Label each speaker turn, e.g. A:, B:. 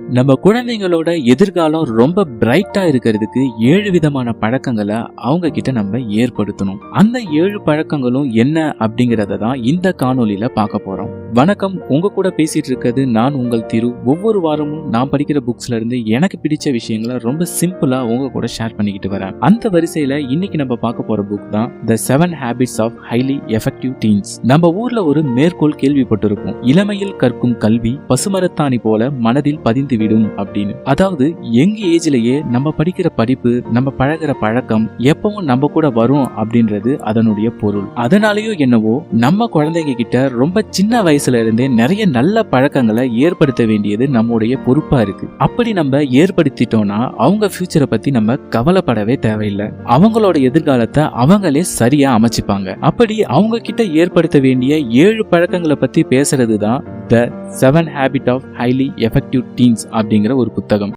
A: நம்ம குழந்தைங்களோட எதிர்காலம் ரொம்ப பிரைட்டா இருக்கிறதுக்கு ஏழு விதமான பழக்கங்களை அவங்க கிட்ட நம்ம ஏற்படுத்தணும். அந்த ஏழு பழக்கங்களும் என்ன அப்படிங்கறத தான் இந்த காணொலியில பார்க்க போறோம். வணக்கம். உங்க கூட பேசிட்டு இருக்கிறது நான் உங்கள் திரு. ஒவ்வொரு வாரமும் நான் படிக்கிற புக்ஸ்ல இருந்து எனக்கு பிடிச்ச விஷயங்களை ரொம்ப சிம்பிளா உங்க கூட ஷேர் பண்ணிக்கிட்டு வரேன். அந்த வரிசையில இன்னைக்கு நம்ம பார்க்க போற புக் தான் the seven habits of highly effective teens நம்ம ஊர்ல ஒரு மேற்கோள் கேள்விப்பட்டிருக்கும் இளமையில் கற்கும் கல்வி பசுமரத்தாணி போல மனதில் அழிந்துவிடும் அப்படின்னு. அதாவது எங்க ஏஜ்லயே நம்ம படிக்கிற படிப்பு நம்ம பழகுற பழக்கம் எப்பவும் நம்ம கூட வரும் அப்படின்றது அதனுடைய பொருள். அதனாலயோ என்னவோ நம்ம குழந்தைங்க கிட்ட ரொம்ப சின்ன வயசுல இருந்தே நிறைய நல்ல பழக்கங்களை ஏற்படுத்த வேண்டியது நம்முடைய பொறுப்பா இருக்கு. அப்படி நம்ம ஏற்படுத்திட்டோம்னா அவங்க ஃபியூச்சரை பத்தி நம்ம கவலைப்படவே தேவையில்லை. அவங்களோட எதிர்காலத்தை அவங்களே சரியா அமைச்சுப்பாங்க. அப்படி அவங்க கிட்ட ஏற்படுத்த வேண்டிய ஏழு பழக்கங்களை பத்தி பேசுறது தான் the seven habit of highly effective teens அப்படிங்கிற ஒரு புத்தகம்.